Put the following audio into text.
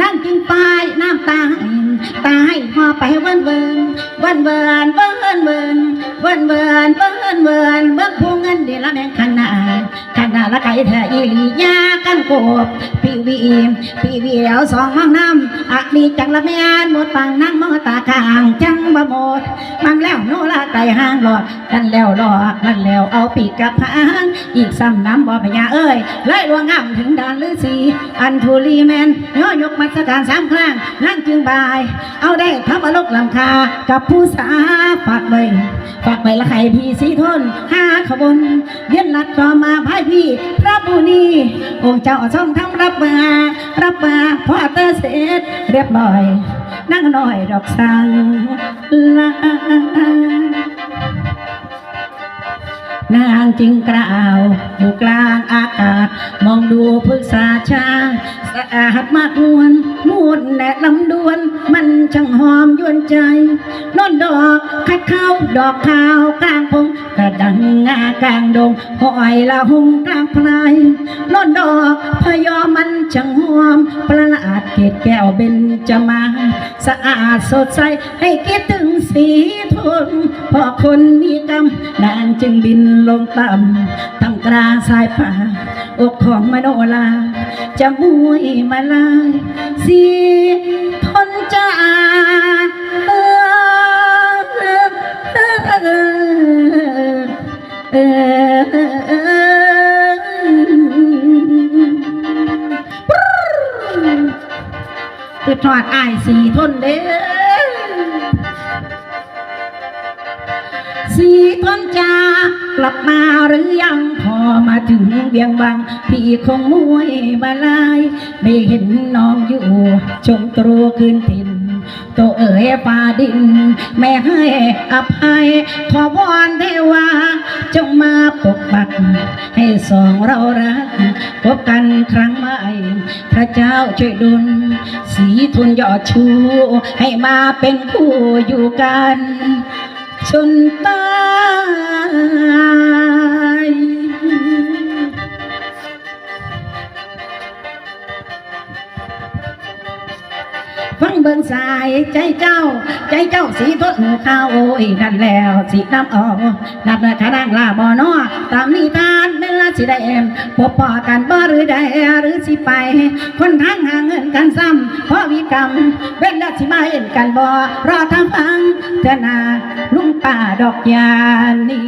นั่งไปน้ำตาให้ตายพอไปเวินเวินเวินเวินเวินเวินเวินเวินเวินเวินเบิ่งผู้เงินเดละแมงขันหนาขันหนาละไก่เธออีหลียากันโกบ พี่วีพี่วีแล้วสองห้องน้ำอักดีจังละแม่นหมดปังนั่งมอตาข้างจังบ่หมดมันแล้วโนละไก่ห้างหลอดกันแล้วหลอดมันแล้วเอาปีกกับพางอีกซ้ำน้ำบ่พญาเอ้ยไล่ลวงงามถึงด่านฤาษีอันทุลีแมนย่อยกมาสการสามครั้งนั่งจึงบาย เอาได้ทับอลกลำคากับผู้สาฝากไว้ฝากไว้ละไข่พี่สีทนห้าขบวนเย็นลัดต่อมาพายพี่พระบุนีองค์เจ้าช่องทำรับมา รับมาพอเตอร์เสร็จเรียบร้อย นั่งหน่อยดอกสังลา นางจึงกล่าวอยู่กลางอากาศ มองดูพฤกษาชาสะอาดมากนวลมูดแหนลำดวน มันช่างหอมยวนใจนอนดอกคัดเข้าดอกขาวกลางพงกระดังงากลางดงหอยละหงกลางพลายนอนดอกพยอมมันช่างหอม ประหลาดเกตแก้วเบญจมา สะอาดสดใสให้คิดถึงสี ทนพอคนมีกรรมนางจึงบินลงต่ำทำกลาสายป่าอกของมโนลาจะมุยมาลายสีทนจ้าเออเออเออเออคือทอดอ้ายสีทนเด้อ สีทนจากลับมาหรือยังพอมาถึงเวียงบางพี่คงมวยบาลาย ไม่เห็นน้องอยู่ ชมตรูคืนถิ่นตัวเอ๋ยฟ้าดินไม่ให้อภัย ขอวอนเทวา จงมาปกปัก ให้สองเรารัก พบกันครั้งใหม่ พระเจ้าช่วยดุล สีทุนยอดชู ให้มาเป็นคู่อยู่กัน จนตา ฟังเบิ่งสายใจเจ้า ใจเจ้าสีทนข้าวโอ้ยนั่นแล้วสีน้ำออกนับเนื้อขาดังลาบอนอตามนิทานเวลาสิได้เอ็มพบปอกันบ่หรือใดหรือสิไป คนทางหางเงินกันซ้ำเพราะวิกรรมเว้นล้วสิมาเห็นกันบ่รอทำฟังเถนาลุงป่าดอกยานี